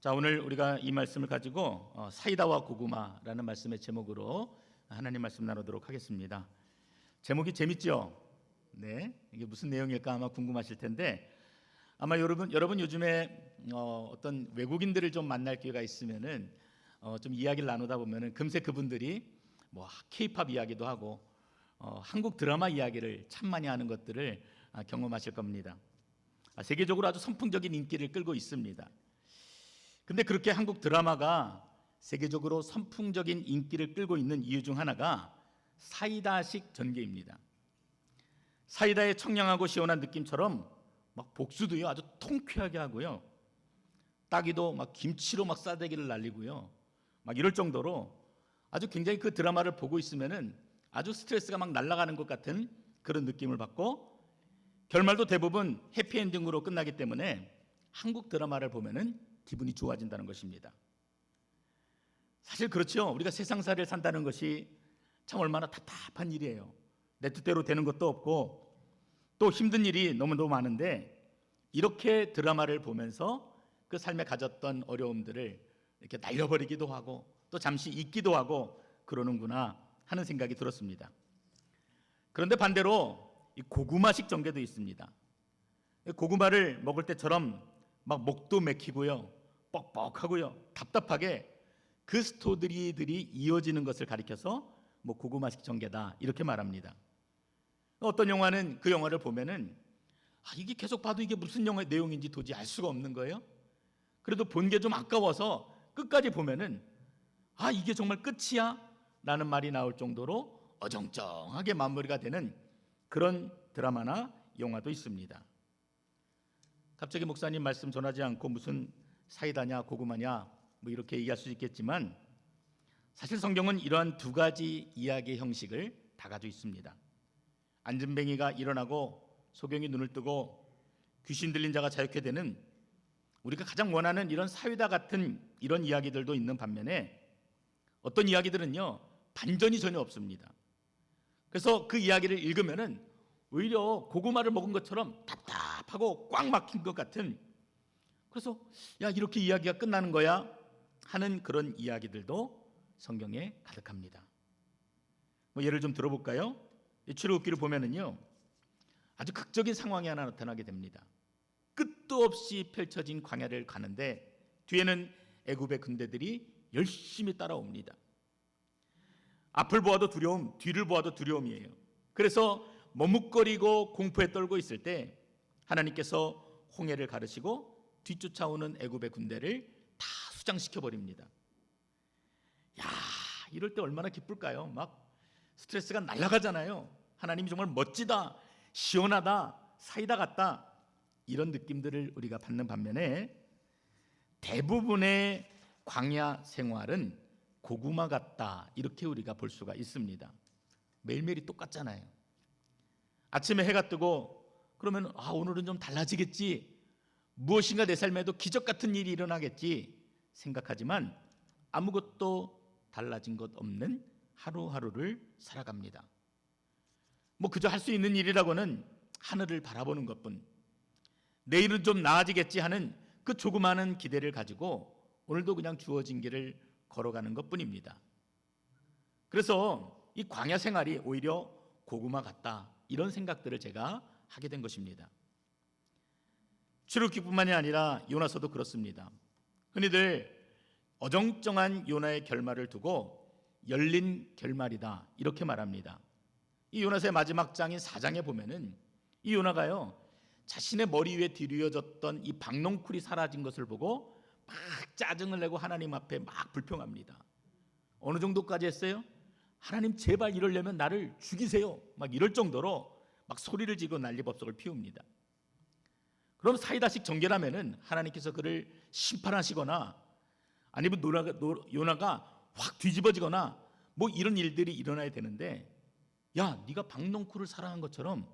자, 오늘 우리가 이 말씀을 가지고 어, 사이다와 고구마라는 말씀의 제목으로 하나님 말씀 나누도록 하겠습니다. 제목이 재밌죠? 네, 이게 무슨 내용일까 아마 궁금하실 텐데 아마 여러분 여러분 요즘에 어, 어떤 외국인들을 좀 만날 기회가 있으면은 어, 좀 이야기를 나누다 보면은 금세 그분들이 뭐 K-팝 이야기도 하고 어, 한국 드라마 이야기를 참 많이 하는 것들을 아, 경험하실 겁니다. 아, 세계적으로 아주 선풍적인 인기를 끌고 있습니다. 근데 그렇게 한국 드라마가 세계적으로 선풍적인 인기를 끌고 있는 이유 중 하나가 사이다식 전개입니다. 사이다의 청량하고 시원한 느낌처럼 막 복수도요 아주 통쾌하게 하고요. 따기도 막 김치로 막 싸대기를 날리고요. 막 이럴 정도로 아주 굉장히 그 드라마를 보고 있으면은 아주 스트레스가 막 날아가는 것 같은 그런 느낌을 받고 결말도 대부분 해피엔딩으로 끝나기 때문에 한국 드라마를 보면은 기분이 좋아진다는 것입니다. 사실 그렇죠. 우리가 세상살이를 산다는 것이 참 얼마나 답답한 일이에요. 내 뜻대로 되는 것도 없고 또 힘든 일이 너무너무 많은데 이렇게 드라마를 보면서 그 삶에 가졌던 어려움들을 이렇게 날려버리기도 하고 또 잠시 잊기도 하고 그러는구나 하는 생각이 들었습니다. 그런데 반대로 이 고구마식 전개도 있습니다. 고구마를 먹을 때처럼 막 목도 맥히고요, 뻑뻑하고요, 답답하게 그 스토리들이 이어지는 것을 가리켜서 뭐 고구마식 전개다 이렇게 말합니다. 어떤 영화는 그 영화를 보면은 아, 이게 계속 봐도 이게 무슨 영화의 내용인지 도저히 알 수가 없는 거예요. 그래도 본 게 좀 아까워서 끝까지 보면은 아 이게 정말 끝이야 라는 말이 나올 정도로 어정쩡하게 마무리가 되는 그런 드라마나 영화도 있습니다. 갑자기 목사님 말씀 전하지 않고 무슨 사이다냐 고구마냐 뭐 이렇게 얘기할 수 있겠지만 사실 성경은 이러한 두 가지 이야기의 형식을 다 가지고 있습니다. 안전뱅이가 일어나고 소경이 눈을 뜨고 귀신 들린 자가 자유케 되는 우리가 가장 원하는 이런 사유다 같은 이런 이야기들도 있는 반면에 어떤 이야기들은요 반전이 전혀 없습니다. 그래서 그 이야기를 읽으면은 오히려 고구마를 먹은 것처럼 답답하고 꽉 막힌 것 같은 그래서 야 이렇게 이야기가 끝나는 거야 하는 그런 이야기들도 성경에 가득합니다. 뭐 예를 좀 들어볼까요? 출애굽기를 보면은요 아주 극적인 상황이 하나 나타나게 됩니다. 끝도 없이 펼쳐진 광야를 가는데 뒤에는 애굽의 군대들이 열심히 따라옵니다. 앞을 보아도 두려움, 뒤를 보아도 두려움이에요. 그래서 머뭇거리고 공포에 떨고 있을 때 하나님께서 홍해를 가르시고 뒤쫓아오는 애굽의 군대를 다 수장시켜 버립니다. 야, 이럴 때 얼마나 기쁠까요? 막 스트레스가 날아가잖아요. 하나님이 정말 멋지다, 시원하다, 사이다 같다 이런 느낌들을 우리가 받는 반면에 대부분의 광야 생활은 고구마 같다 이렇게 우리가 볼 수가 있습니다. 매일매일이 똑같잖아요. 아침에 해가 뜨고 그러면 아 오늘은 좀 달라지겠지 무엇인가 내 삶에도 기적 같은 일이 일어나겠지 생각하지만 아무것도 달라진 것 없는 하루하루를 살아갑니다. 뭐 그저 할 수 있는 일이라고는 하늘을 바라보는 것뿐 내일은 좀 나아지겠지 하는 그 조그마한 기대를 가지고 오늘도 그냥 주어진 길을 걸어가는 것뿐입니다. 그래서 이 광야 생활이 오히려 고구마 같다 이런 생각들을 제가 하게 된 것입니다. 출애굽기뿐만이 아니라 요나서도 그렇습니다. 흔히들 어정쩡한 요나의 결말을 두고 열린 결말이다 이렇게 말합니다. 이 요나서의 마지막 장인 4장에 보면은 이 요나가요 자신의 머리 위에 뒤리어졌던 이 박농쿨이 사라진 것을 보고 막 짜증을 내고 하나님 앞에 막 불평합니다. 어느 정도까지 했어요? 하나님 제발 이러려면 나를 죽이세요. 막 이럴 정도로 막 소리를 지고 난리법석을 피웁니다. 그럼 사이다식 정결하면은 하나님께서 그를 심판하시거나 아니면 노라가, 노, 요나가 확 뒤집어지거나 뭐 이런 일들이 일어나야 되는데 야 네가 박농쿨을 사랑한 것처럼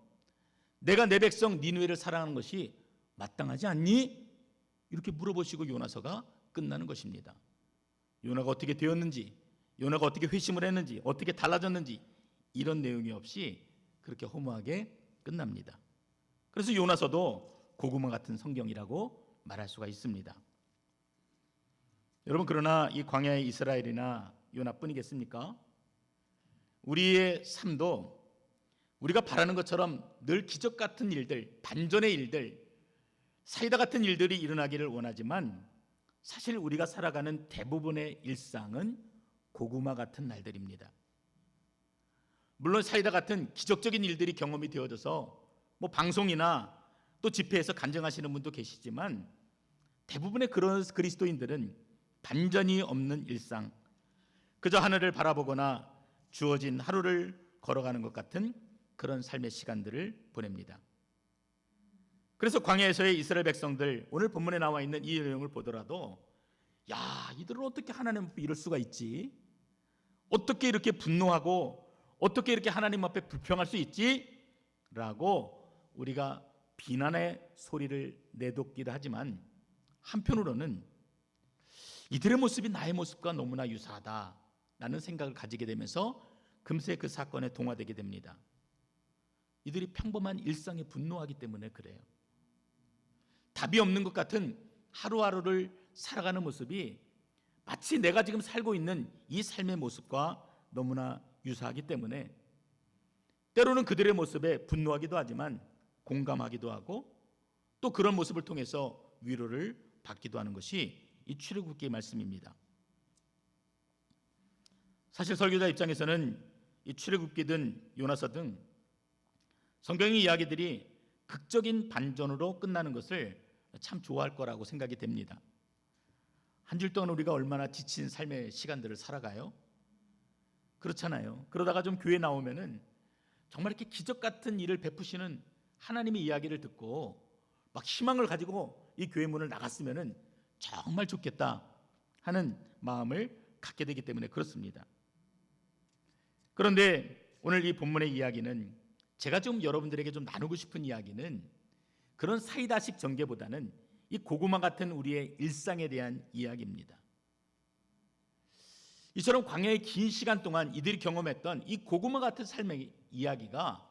내가 내 백성 니누에를 사랑하는 것이 마땅하지 않니? 이렇게 물어보시고 요나서가 끝나는 것입니다. 요나가 어떻게 되었는지, 요나가 어떻게 회심을 했는지, 어떻게 달라졌는지 이런 내용이 없이 그렇게 허무하게 끝납니다. 그래서 요나서도 고구마 같은 성경이라고 말할 수가 있습니다. 여러분 그러나 이 광야의 이스라엘이나 요나뿐이겠습니까? 우리의 삶도 우리가 바라는 것처럼 늘 기적 같은 일들, 반전의 일들, 사이다 같은 일들이 일어나기를 원하지만 사실 우리가 살아가는 대부분의 일상은 고구마 같은 날들입니다. 물론 사이다 같은 기적적인 일들이 경험이 되어져서 뭐 방송이나 또 집회에서 간증하시는 분도 계시지만 대부분의 그런 그리스도인들은 반전이 없는 일상, 그저 하늘을 바라보거나 주어진 하루를 걸어가는 것 같은 그런 삶의 시간들을 보냅니다. 그래서 광야에서의 이스라엘 백성들 오늘 본문에 나와 있는 이 내용을 보더라도 야 이들은 어떻게 하나님 앞에 이럴 수가 있지? 어떻게 이렇게 분노하고 어떻게 이렇게 하나님 앞에 불평할 수 있지? 라고 우리가 비난의 소리를 내돋기도 하지만 한편으로는 이들의 모습이 나의 모습과 너무나 유사하다라는 생각을 가지게 되면서 금세 그 사건에 동화되게 됩니다. 이들이 평범한 일상에 분노하기 때문에 그래요. 답이 없는 것 같은 하루하루를 살아가는 모습이 마치 내가 지금 살고 있는 이 삶의 모습과 너무나 유사하기 때문에 때로는 그들의 모습에 분노하기도 하지만 공감하기도 하고 또 그런 모습을 통해서 위로를 받기도 하는 것이 이 출애굽기의 말씀입니다. 사실 설교자 입장에서는 이 출애굽기든 요나서 등 성경의 이야기들이 극적인 반전으로 끝나는 것을 참 좋아할 거라고 생각이 됩니다. 한줄 동안 우리가 얼마나 지친 삶의 시간들을 살아가요? 그렇잖아요. 그러다가 좀 교회 나오면은 정말 이렇게 기적 같은 일을 베푸시는 하나님의 이야기를 듣고 막 희망을 가지고 이 교회 문을 나갔으면은 정말 좋겠다 하는 마음을 갖게 되기 때문에 그렇습니다. 그런데 오늘 이 본문의 이야기는 제가 좀 여러분들에게 좀 나누고 싶은 이야기는 그런 사이다식 전개보다는 이 고구마 같은 우리의 일상에 대한 이야기입니다. 이처럼 광야의 긴 시간 동안 이들이 경험했던 이 고구마 같은 삶의 이야기가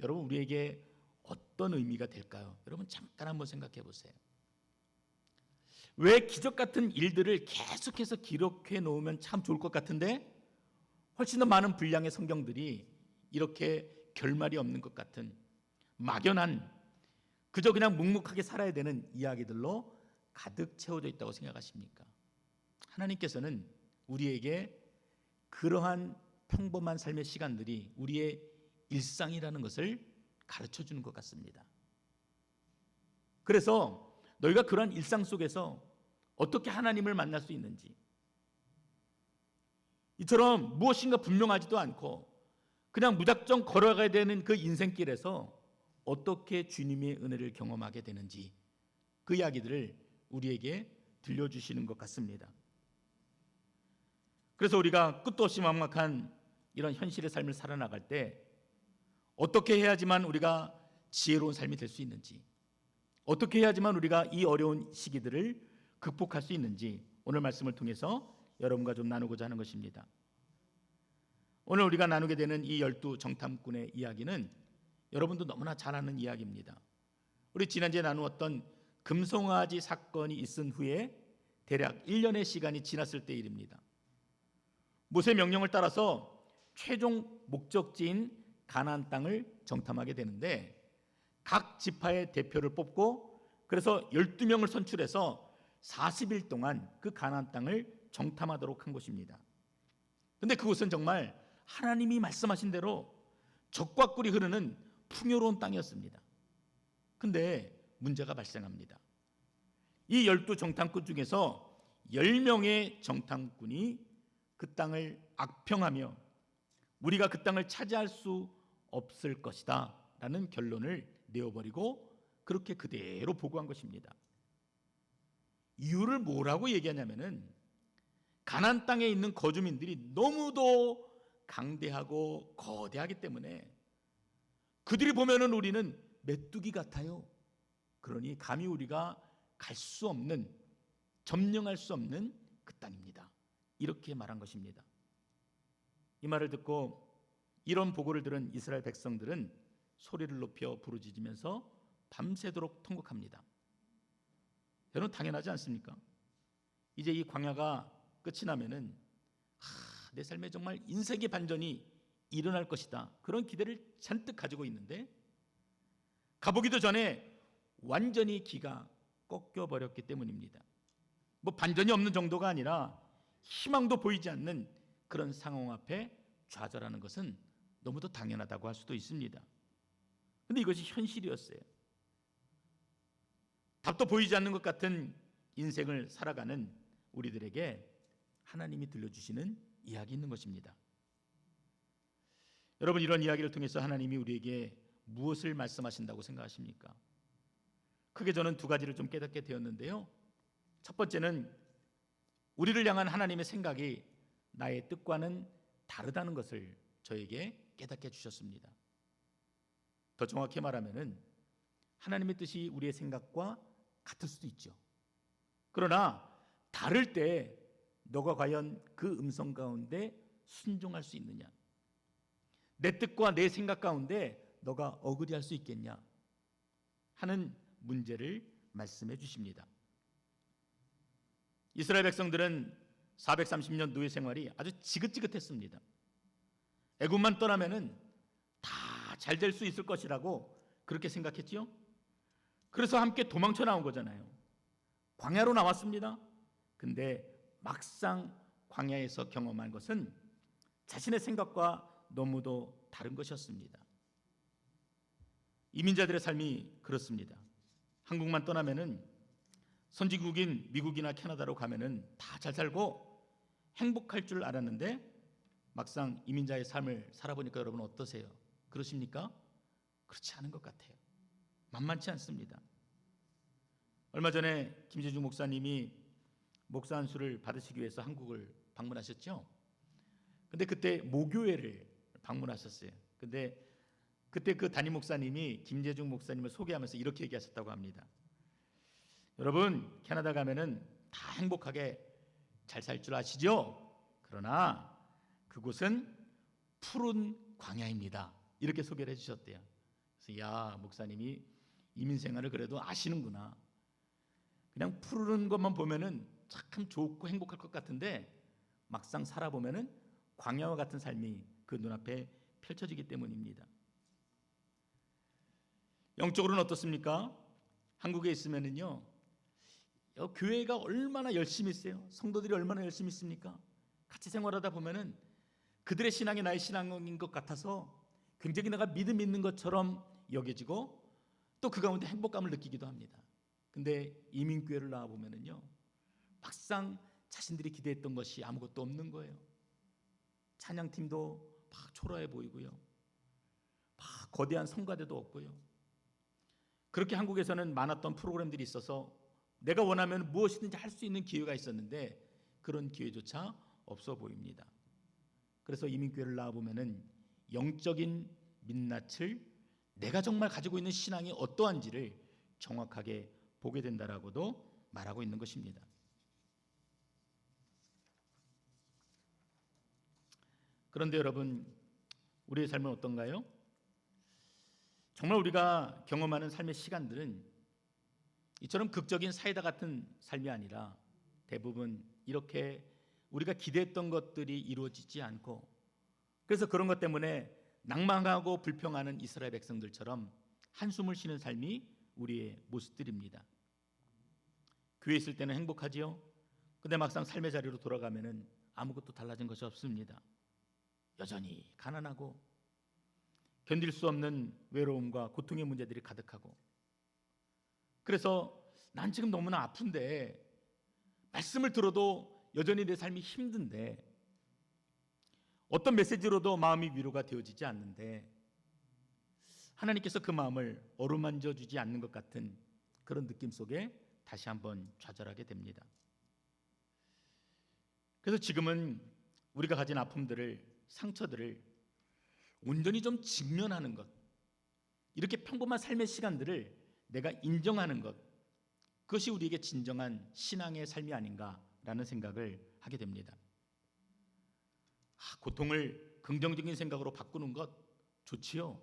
여러분 우리에게 어떤 의미가 될까요? 여러분 잠깐 한번 생각해 보세요. 왜 기적 같은 일들을 계속해서 기록해 놓으면 참 좋을 것 같은데 훨씬 더 많은 분량의 성경들이 이렇게 결말이 없는 것 같은 막연한 그저 그냥 묵묵하게 살아야 되는 이야기들로 가득 채워져 있다고 생각하십니까? 하나님께서는 우리에게 그러한 평범한 삶의 시간들이 우리의 일상이라는 것을 가르쳐 주는 것 같습니다. 그래서 너희가 그러한 일상 속에서 어떻게 하나님을 만날 수 있는지 이처럼 무엇인가 분명하지도 않고 그냥 무작정 걸어가야 되는 그 인생길에서 어떻게 주님의 은혜를 경험하게 되는지 그 이야기들을 우리에게 들려주시는 것 같습니다. 그래서 우리가 끝도 없이 막막한 이런 현실의 삶을 살아나갈 때 어떻게 해야지만 우리가 지혜로운 삶이 될 수 있는지 어떻게 해야지만 우리가 이 어려운 시기들을 극복할 수 있는지 오늘 말씀을 통해서 여러분과 좀 나누고자 하는 것입니다. 오늘 우리가 나누게 되는 이 열두 정탐꾼의 이야기는 여러분도 너무나 잘 아는 이야기입니다. 우리 지난주에 나누었던 금송아지 사건이 있은 후에 대략 1년의 시간이 지났을 때 일입니다. 모세 명령을 따라서 최종 목적지인 가나안 땅을 정탐하게 되는데 각 지파의 대표를 뽑고 그래서 12명을 선출해서 40일 동안 그 가나안 땅을 정탐하도록 한 것입니다. 근데 그곳은 정말 하나님이 말씀하신 대로 적과 꿀이 흐르는 풍요로운 땅이었습니다. 근데 문제가 발생합니다. 이 열두 정탐꾼 중에서 10명의 정탐꾼이 그 땅을 악평하며 우리가 그 땅을 차지할 수 없을 것이다 라는 결론을 내어버리고 그렇게 그대로 보고한 것입니다. 이유를 뭐라고 얘기하냐면은 가난 땅에 있는 거주민들이 너무도 강대하고 거대하기 때문에 그들이 보면은 우리는 메뚜기 같아요. 그러니 감히 우리가 갈 수 없는 점령할 수 없는 그 땅입니다. 이렇게 말한 것입니다. 이 말을 듣고 이런 보고를 들은 이스라엘 백성들은 소리를 높여 부르짖으면서 밤새도록 통곡합니다. 여러분 당연하지 않습니까? 이제 이 광야가 끝이 나면은 아, 내 삶에 정말 인생의 반전이 일어날 것이다. 그런 기대를 잔뜩 가지고 있는데 가보기도 전에 완전히 기가 꺾여 버렸기 때문입니다. 뭐 반전이 없는 정도가 아니라 희망도 보이지 않는 그런 상황 앞에 좌절하는 것은 너무도 당연하다고 할 수도 있습니다. 근데 이것이 현실이었어요. 답도 보이지 않는 것 같은 인생을 살아가는 우리들에게 하나님이 들려주시는 이야기 있는 것입니다. 여러분 이런 이야기를 통해서 하나님이 우리에게 무엇을 말씀하신다고 생각하십니까? 크게 저는 두 가지를 좀 깨닫게 되었는데요. 첫 번째는 우리를 향한 하나님의 생각이 나의 뜻과는 다르다는 것을 저에게 깨닫게 해주셨습니다. 더 정확히 말하면은 하나님의 뜻이 우리의 생각과 같을 수도 있죠. 그러나 다를 때 너가 과연 그 음성 가운데 순종할 수 있느냐? 내 뜻과 내 생각 가운데 너가 어그리할 수 있겠냐? 하는 문제를 말씀해 주십니다. 이스라엘 백성들은 430년 노예 생활이 아주 지긋지긋했습니다. 애굽만 떠나면은 다 잘 될 수 있을 것이라고 그렇게 생각했지요. 그래서 함께 도망쳐 나온 거잖아요. 광야로 나왔습니다. 근데 막상 광야에서 경험한 것은 자신의 생각과 너무도 다른 것이었습니다. 이민자들의 삶이 그렇습니다. 한국만 떠나면은 선진국인 미국이나 캐나다로 가면은 다 잘 살고 행복할 줄 알았는데 막상 이민자의 삶을 살아보니까 여러분 어떠세요? 그러십니까? 그렇지 않은 것 같아요. 만만치 않습니다. 얼마 전에 김재중 목사님이 목사 안수를 받으시기 위해서 한국을 방문하셨죠. 근데 그때 모교회를 방문하셨어요. 근데 그때 그 담임 목사님이 김재중 목사님을 소개하면서 이렇게 얘기하셨다고 합니다. 여러분 캐나다 가면은 다 행복하게 잘 살 줄 아시죠? 그러나 그곳은 푸른 광야입니다. 이렇게 소개를 해주셨대요. 그래서 야 목사님이 이민 생활을 그래도 아시는구나. 그냥 푸르는 것만 보면은 참 좋고 행복할 것 같은데 막상 살아보면은 광야와 같은 삶이 그 눈앞에 펼쳐지기 때문입니다. 영적으로는 어떻습니까? 한국에 있으면은요, 어, 교회가 얼마나 열심히 있어요. 성도들이 얼마나 열심히 있습니까? 같이 생활하다 보면은 그들의 신앙이 나의 신앙인 것 같아서 굉장히 내가 믿음 있는 것처럼 여겨지고 또 그 가운데 행복감을 느끼기도 합니다. 근데 이민교회를 나와 보면은요, 막상 자신들이 기대했던 것이 아무것도 없는 거예요. 찬양팀도 막 초라해 보이고요, 막 거대한 성가대도 없고요. 그렇게 한국에서는 많았던 프로그램들이 있어서 내가 원하면 무엇이든지 할 수 있는 기회가 있었는데 그런 기회조차 없어 보입니다. 그래서 이민교회를 나와 보면은 영적인 민낯을 내가 정말 가지고 있는 신앙이 어떠한지를 정확하게 보게 된다라고도 말하고 있는 것입니다. 그런데 여러분, 우리의 삶은 어떤가요? 정말 우리가 경험하는 삶의 시간들은 이처럼 극적인 사이다 같은 삶이 아니라 대부분 이렇게 우리가 기대했던 것들이 이루어지지 않고 그래서 그런 것 때문에 낭망하고 불평하는 이스라엘 백성들처럼 한숨을 쉬는 삶이 우리의 모습들입니다. 교회 있을 때는 행복하지요. 근데 막상 삶의 자리로 돌아가면은 아무것도 달라진 것이 없습니다. 여전히 가난하고 견딜 수 없는 외로움과 고통의 문제들이 가득하고 그래서 난 지금 너무나 아픈데 말씀을 들어도 여전히 내 삶이 힘든데 어떤 메시지로도 마음이 위로가 되어지지 않는데 하나님께서 그 마음을 어루만져 주지 않는 것 같은 그런 느낌 속에 다시 한번 좌절하게 됩니다. 그래서 지금은 우리가 가진 아픔들을 상처들을 온전히 좀 직면하는 것 이렇게 평범한 삶의 시간들을 내가 인정하는 것 그것이 우리에게 진정한 신앙의 삶이 아닌가 라는 생각을 하게 됩니다. 아, 고통을 긍정적인 생각으로 바꾸는 것 좋지요.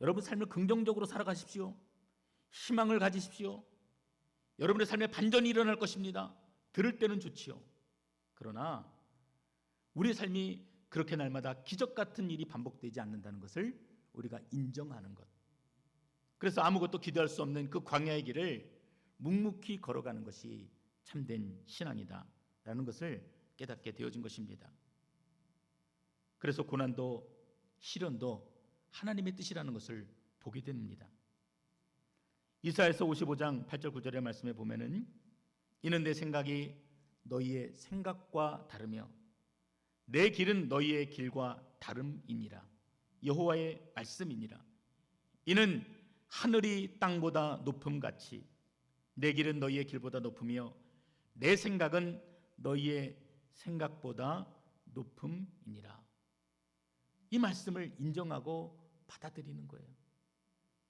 여러분 삶을 긍정적으로 살아가십시오. 희망을 가지십시오. 여러분의 삶에 반전이 일어날 것입니다. 들을 때는 좋지요. 그러나 우리 삶이 그렇게 날마다 기적 같은 일이 반복되지 않는다는 것을 우리가 인정하는 것. 그래서 아무것도 기대할 수 없는 그 광야의 길을 묵묵히 걸어가는 것이 참된 신앙이다 라는 것을 깨닫게 되어진 것입니다. 그래서 고난도 시련도 하나님의 뜻이라는 것을 보게 됩니다. 이사에서 55장 8절 9절의 말씀에 보면은 이는 내 생각이 너희의 생각과 다르며 내 길은 너희의 길과 다름이니라 여호와의 말씀이니라 이는 하늘이 땅보다 높음 같이 내 길은 너희의 길보다 높으며 내 생각은 너희의 생각보다 높음이니라 이 말씀을 인정하고 받아들이는 거예요.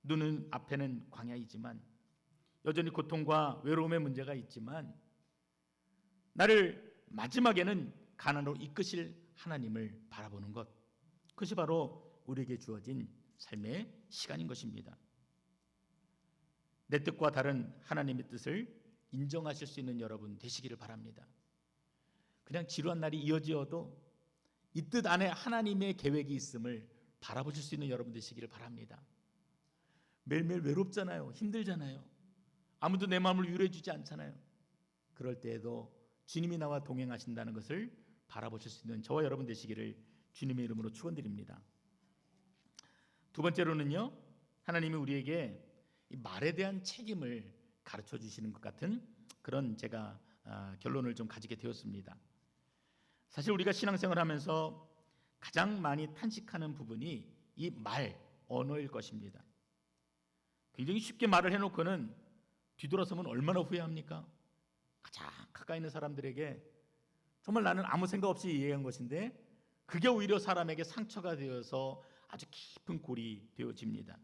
눈은 앞에는 광야이지만 여전히 고통과 외로움의 문제가 있지만 나를 마지막에는 가난으로 이끄실 하나님을 바라보는 것 그것이 바로 우리에게 주어진 삶의 시간인 것입니다. 내 뜻과 다른 하나님의 뜻을 인정하실 수 있는 여러분 되시기를 바랍니다. 그냥 지루한 날이 이어지어도 이 뜻 안에 하나님의 계획이 있음을 바라보실 수 있는 여러분 되시기를 바랍니다. 매일매일 외롭잖아요. 힘들잖아요. 아무도 내 마음을 위로해 주지 않잖아요. 그럴 때에도 주님이 나와 동행하신다는 것을 바라보실 수 있는 저와 여러분 되시기를 주님의 이름으로 축원드립니다. 두 번째로는요. 하나님이 우리에게 이 말에 대한 책임을 가르쳐 주시는 것 같은 그런 제가 아, 결론을 좀 가지게 되었습니다. 사실 우리가 신앙생활 하면서 가장 많이 탄식하는 부분이 이 말, 언어일 것입니다. 굉장히 쉽게 말을 해놓고는 뒤돌아서면 얼마나 후회합니까? 가장 가까이 있는 사람들에게 정말 나는 아무 생각 없이 이해한 것인데 그게 오히려 사람에게 상처가 되어서 아주 깊은 골이 되어집니다.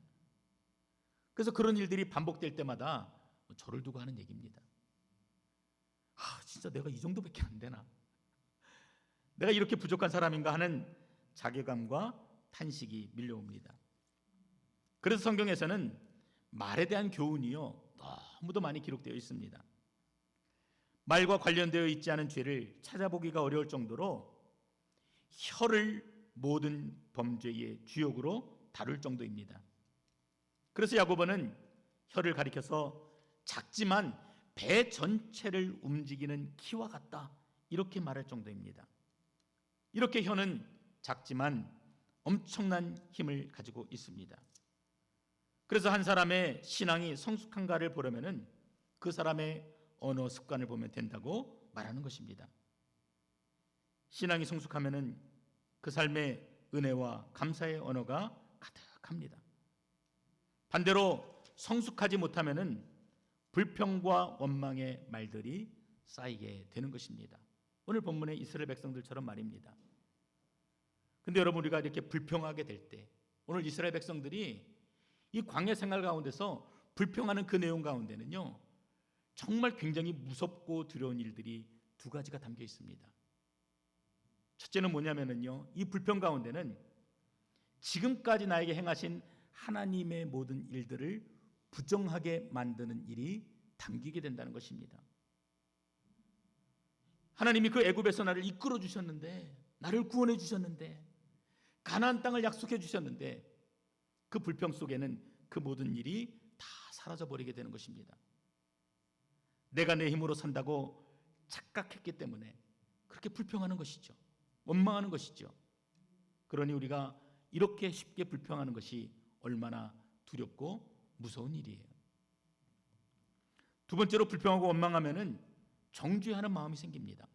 그래서 그런 일들이 반복될 때마다 저를 두고 하는 얘기입니다. 아, 진짜 내가 이 정도밖에 안 되나? 내가 이렇게 부족한 사람인가 하는 자괴감과 탄식이 밀려옵니다. 그래서 성경에서는 말에 대한 교훈이요 너무도 많이 기록되어 있습니다. 말과 관련되어 있지 않은 죄를 찾아보기가 어려울 정도로 혀를 모든 범죄의 주역으로 다룰 정도입니다. 그래서 야고보는 혀를 가리켜서 작지만 배 전체를 움직이는 키와 같다 이렇게 말할 정도입니다. 이렇게 혀는 작지만 엄청난 힘을 가지고 있습니다. 그래서 한 사람의 신앙이 성숙한가를 보려면은 그 사람의 언어 습관을 보면 된다고 말하는 것입니다. 신앙이 성숙하면은 그 삶의 은혜와 감사의 언어가 가득합니다. 반대로 성숙하지 못하면은 불평과 원망의 말들이 쌓이게 되는 것입니다. 오늘 본문의 이스라엘 백성들처럼 말입니다. 근데 여러분 우리가 이렇게 불평하게 될 때 오늘 이스라엘 백성들이 이 광야 생활 가운데서 불평하는 그 내용 가운데는요. 정말 굉장히 무섭고 두려운 일들이 두 가지가 담겨 있습니다. 첫째는 뭐냐면은요. 이 불평 가운데는 지금까지 나에게 행하신 하나님의 모든 일들을 부정하게 만드는 일이 담기게 된다는 것입니다. 하나님이 그 애굽에서 나를 이끌어 주셨는데 나를 구원해 주셨는데 가나안 땅을 약속해 주셨는데 그 불평 속에는 그 모든 일이 다 사라져 버리게 되는 것입니다. 내가 내 힘으로 산다고 착각했기 때문에 그렇게 불평하는 것이죠. 원망하는 것이죠. 그러니 우리가 이렇게 쉽게 불평하는 것이 얼마나 두렵고 무서운 일이에요. 두 번째로 불평하고 원망하면은 정죄하는 마음이 생깁니다.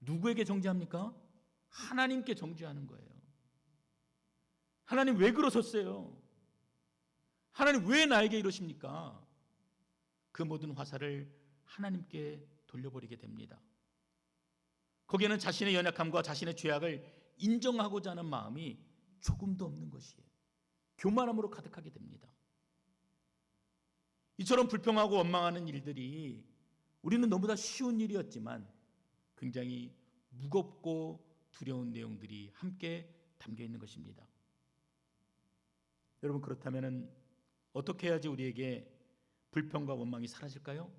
누구에게 정죄합니까? 하나님께 정죄하는 거예요. 하나님 왜 그러셨어요? 하나님 왜 나에게 이러십니까? 그 모든 화살을 하나님께 돌려버리게 됩니다. 거기에는 자신의 연약함과 자신의 죄악을 인정하고자 하는 마음이 조금도 없는 것이에요. 교만함으로 가득하게 됩니다. 이처럼 불평하고 원망하는 일들이 우리는 너무나 쉬운 일이었지만 굉장히 무겁고 두려운 내용들이 함께 담겨 있는 것입니다. 여러분 그렇다면은 어떻게 해야지 우리에게 불평과 원망이 사라질까요?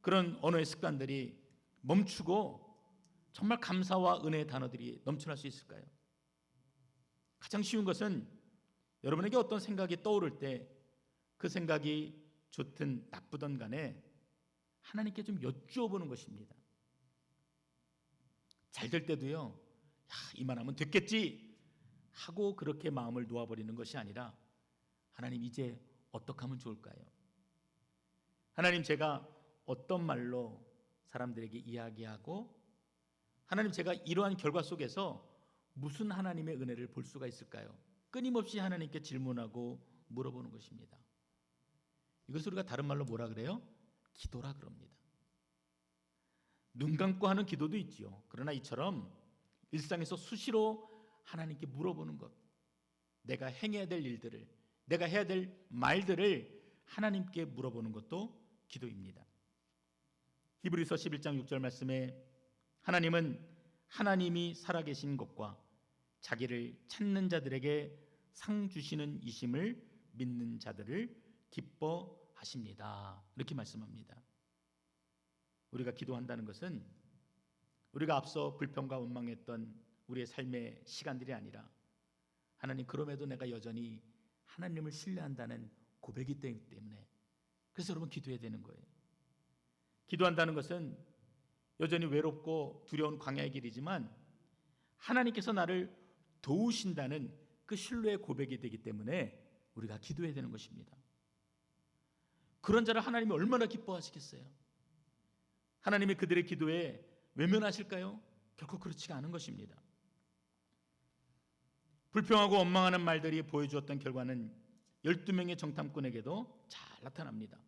그런 언어의 습관들이 멈추고 정말 감사와 은혜의 단어들이 넘쳐날 수 있을까요? 가장 쉬운 것은 여러분에게 어떤 생각이 떠오를 때 그 생각이 좋든 나쁘든 간에 하나님께 좀 여쭈어 보는 것입니다. 잘 될 때도요. 야, 이만하면 됐겠지 하고 그렇게 마음을 놓아 버리는 것이 아니라 하나님 이제 어떻게 하면 좋을까요? 하나님 제가 어떤 말로 사람들에게 이야기하고 하나님 제가 이러한 결과 속에서 무슨 하나님의 은혜를 볼 수가 있을까요? 끊임없이 하나님께 질문하고 물어보는 것입니다. 이것을 우리가 다른 말로 뭐라 그래요? 기도라 그럽니다. 눈 감고 하는 기도도 있지요. 그러나 이처럼 일상에서 수시로 하나님께 물어보는 것, 내가 행해야 될 일들을, 내가 해야 될 말들을 하나님께 물어보는 것도 기도입니다. 히브리서 11장 6절 말씀에 하나님은 하나님이 살아계신 것과 자기를 찾는 자들에게 상 주시는 이심을 믿는 자들을 기뻐하십니다. 이렇게 말씀합니다. 우리가 기도한다는 것은 우리가 앞서 불평과 원망했던 우리의 삶의 시간들이 아니라 하나님 그럼에도 내가 여전히 하나님을 신뢰한다는 고백이 되기 때문에 그래서 여러분 기도해야 되는 거예요. 기도한다는 것은 여전히 외롭고 두려운 광야의 길이지만 하나님께서 나를 도우신다는 그 신뢰의 고백이 되기 때문에 우리가 기도해야 되는 것입니다. 그런 자를 하나님이 얼마나 기뻐하시겠어요? 하나님이 그들의 기도에 외면하실까요? 결코 그렇지가 않은 것입니다. 불평하고 원망하는 말들이 보여주었던 결과는 12명의 정탐꾼에게도 잘 나타납니다.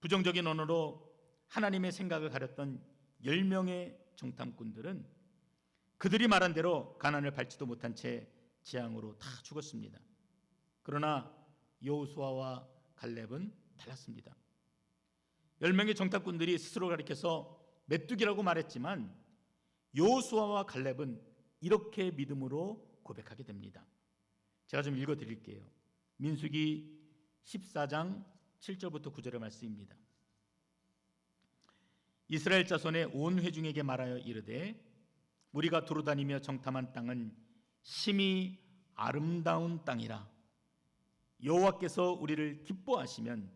부정적인 언어로 하나님의 생각을 가렸던 10명의 정탐꾼들은 그들이 말한 대로 가난을 밟지도 못한 채 재앙으로 다 죽었습니다. 그러나 여호수아와 갈렙은 달랐습니다. 10명의 정탐꾼들이 스스로 가리켜서 메뚜기라고 말했지만 여호수아와 갈렙은 이렇게 믿음으로 고백하게 됩니다. 제가 좀 읽어 드릴게요. 민수기 14장 7절부터 9절의 말씀입니다. 이스라엘 자손의 온 회중에게 말하여 이르되 우리가 두루다니며 정탐한 땅은 심히 아름다운 땅이라. 여호와께서 우리를 기뻐하시면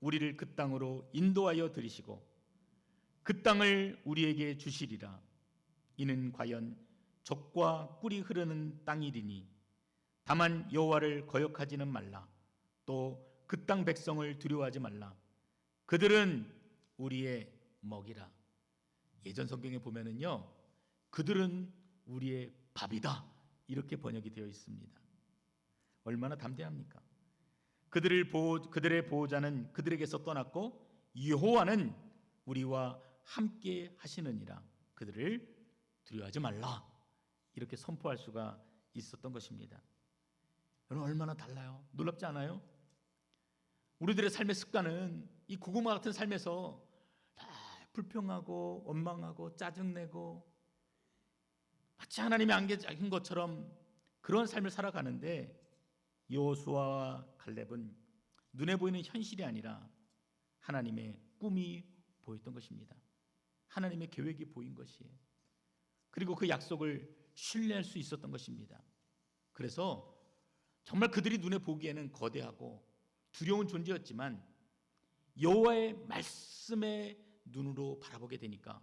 우리를 그 땅으로 인도하여 들이시고 그 땅을 우리에게 주시리라. 이는 과연 적과 꿀이 흐르는 땅이리니 다만 여호와를 거역하지는 말라. 또 그 땅 백성을 두려워하지 말라. 그들은 우리의 먹이라. 예전 성경에 보면은요 그들은 우리의 밥이다 이렇게 번역이 되어 있습니다 얼마나 담대합니까 그들을 보호, 그들의 보호자는 그들에게서 떠났고 여호와는 우리와 함께 하시느니라 그들을 두려워하지 말라 이렇게 선포할 수가 있었던 것입니다. 여러분 얼마나 달라요? 놀랍지 않아요? 우리들의 삶의 습관은 이 고구마 같은 삶에서 다 불평하고 원망하고 짜증내고 마치 하나님이 안 계신 것처럼 그런 삶을 살아가는데 여호수아와 갈렙은 눈에 보이는 현실이 아니라 하나님의 꿈이 보였던 것입니다. 하나님의 계획이 보인 것이에요. 그리고 그 약속을 신뢰할 수 있었던 것입니다. 그래서 정말 그들이 눈에 보기에는 거대하고 두려운 존재였지만 여호와의 말씀의 눈으로 바라보게 되니까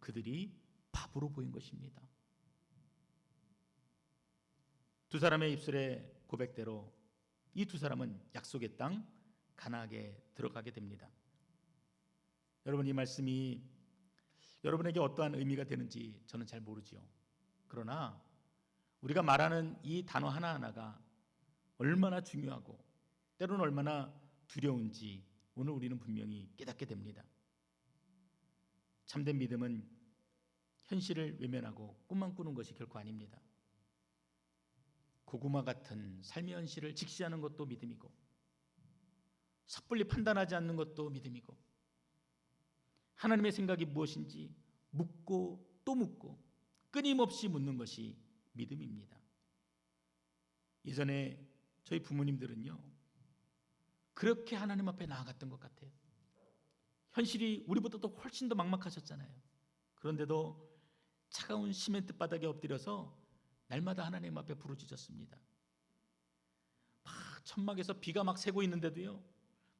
그들이 밥으로 보인 것입니다. 두 사람의 입술에 고백대로 이 두 사람은 약속의 땅 가나안에 들어가게 됩니다. 여러분 이 말씀이 여러분에게 어떠한 의미가 되는지 저는 잘 모르지요. 그러나 우리가 말하는 이 단어 하나하나가 얼마나 중요하고 때로는 얼마나 두려운지 오늘 우리는 분명히 깨닫게 됩니다. 참된 믿음은 현실을 외면하고 꿈만 꾸는 것이 결코 아닙니다. 고구마 같은 삶의 현실을 직시하는 것도 믿음이고 섣불리 판단하지 않는 것도 믿음이고 하나님의 생각이 무엇인지 묻고 또 묻고 끊임없이 묻는 것이 믿음입니다. 예전에 저희 부모님들은요 그렇게 하나님 앞에 나아갔던 것 같아요. 현실이 우리보다 도 훨씬 더 막막하셨잖아요. 그런데도 차가운 시멘트 바닥에 엎드려서 날마다 하나님 앞에 부르짖었습니다. 막 천막에서 비가 막 새고 있는데도요.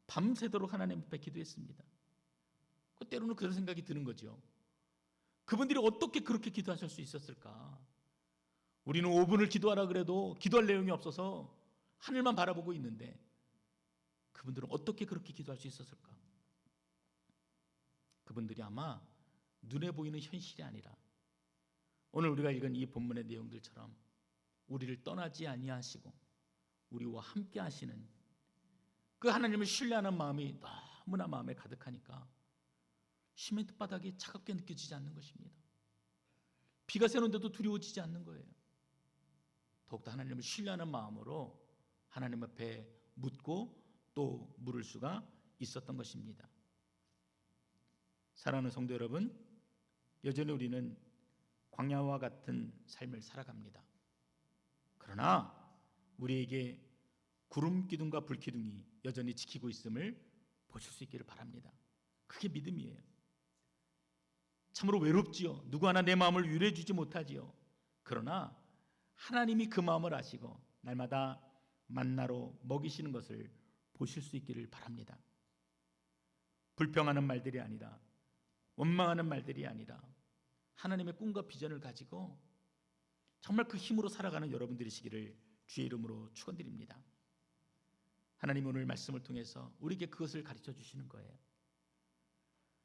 밤새도록 하나님 앞에 기도했습니다. 그 때로는 그런 생각이 드는 거죠. 그분들이 어떻게 그렇게 기도하실 수 있었을까? 우리는 5분을 기도하라 그래도 기도할 내용이 없어서 하늘만 바라보고 있는데 그분들은 어떻게 그렇게 기도할 수 있었을까? 그분들이 아마 눈에 보이는 현실이 아니라 오늘 우리가 읽은 이 본문의 내용들처럼 우리를 떠나지 아니하시고 우리와 함께 하시는 그 하나님을 신뢰하는 마음이 너무나 마음에 가득하니까 시멘트 바닥이 차갑게 느껴지지 않는 것입니다. 비가 새는데도 두려워지지 않는 거예요. 더욱더 하나님을 신뢰하는 마음으로 하나님 앞에 묻고 또 물을 수가 있었던 것입니다. 사랑하는 성도 여러분, 여전히 우리는 광야와 같은 삶을 살아갑니다. 그러나 우리에게 구름 기둥과 불 기둥이 여전히 지키고 있음을 보실 수 있기를 바랍니다. 그게 믿음이에요. 참으로 외롭지요. 누구 하나 내 마음을 위로해 주지 못하지요. 그러나 하나님이 그 마음을 아시고 날마다 만나로 먹이시는 것을 보실 수 있기를 바랍니다. 불평하는 말들이 아니라 원망하는 말들이 아니라 하나님의 꿈과 비전을 가지고 정말 그 힘으로 살아가는 여러분들이시기를 주의 이름으로 축원드립니다. 하나님 오늘 말씀을 통해서 우리에게 그것을 가르쳐 주시는 거예요.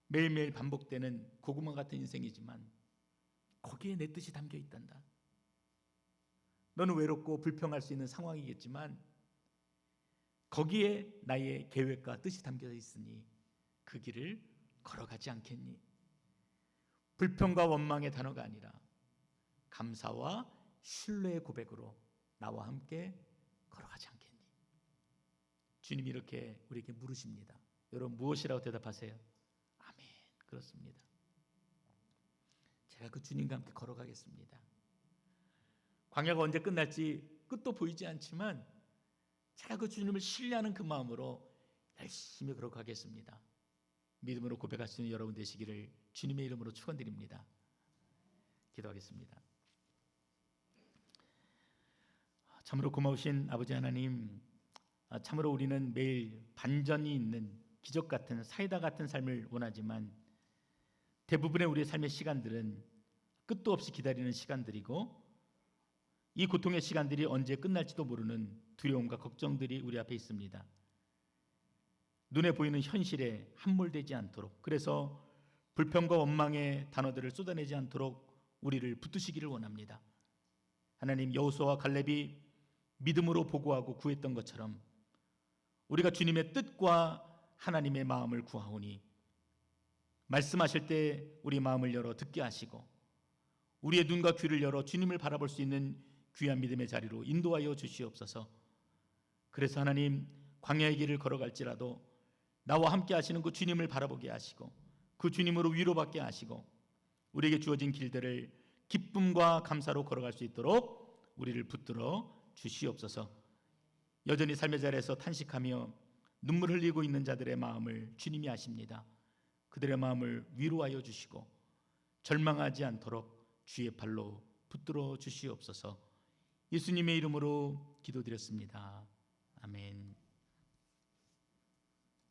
매일매일 반복되는 고구마 같은 인생이지만 거기에 내 뜻이 담겨 있단다. 너는 외롭고 불평할 수 있는 상황이겠지만 거기에 나의 계획과 뜻이 담겨 있으니 그 길을 걸어가지 않겠니? 불평과 원망의 단어가 아니라 감사와 신뢰의 고백으로 나와 함께 걸어가지 않겠니? 주님이 이렇게 우리에게 물으십니다. 여러분 무엇이라고 대답하세요? 아멘. 그렇습니다. 제가 그 주님과 함께 걸어가겠습니다. 광야가 언제 끝날지 끝도 보이지 않지만 제가 그 주님을 신뢰하는 그 마음으로 열심히 걸어가겠습니다. 믿음으로 고백할 수 있는 여러분 되시기를 주님의 이름으로 축원드립니다. 기도하겠습니다. 참으로 고마우신 아버지 하나님, 아, 참으로 우리는 매일 반전이 있는 기적 같은 사이다 같은 삶을 원하지만 대부분의 우리의 삶의 시간들은 끝도 없이 기다리는 시간들이고 이 고통의 시간들이 언제 끝날지도 모르는 두려움과 걱정들이 우리 앞에 있습니다. 눈에 보이는 현실에 함몰되지 않도록 그래서 불평과 원망의 단어들을 쏟아내지 않도록 우리를 붙드시기를 원합니다. 하나님 여호수아와 갈렙이 믿음으로 보고하고 구했던 것처럼 우리가 주님의 뜻과 하나님의 마음을 구하오니 말씀하실 때 우리 마음을 열어 듣게 하시고 우리의 눈과 귀를 열어 주님을 바라볼 수 있는 귀한 믿음의 자리로 인도하여 주시옵소서. 그래서 하나님 광야의 길을 걸어갈지라도 나와 함께 하시는 그 주님을 바라보게 하시고 그 주님으로 위로받게 하시고 우리에게 주어진 길들을 기쁨과 감사로 걸어갈 수 있도록 우리를 붙들어 주시옵소서. 여전히 삶의 자리에서 탄식하며 눈물 흘리고 있는 자들의 마음을 주님이 아십니다. 그들의 마음을 위로하여 주시고 절망하지 않도록 주의 발로 붙들어 주시옵소서. 예수님의 이름으로 기도드렸습니다. 아멘.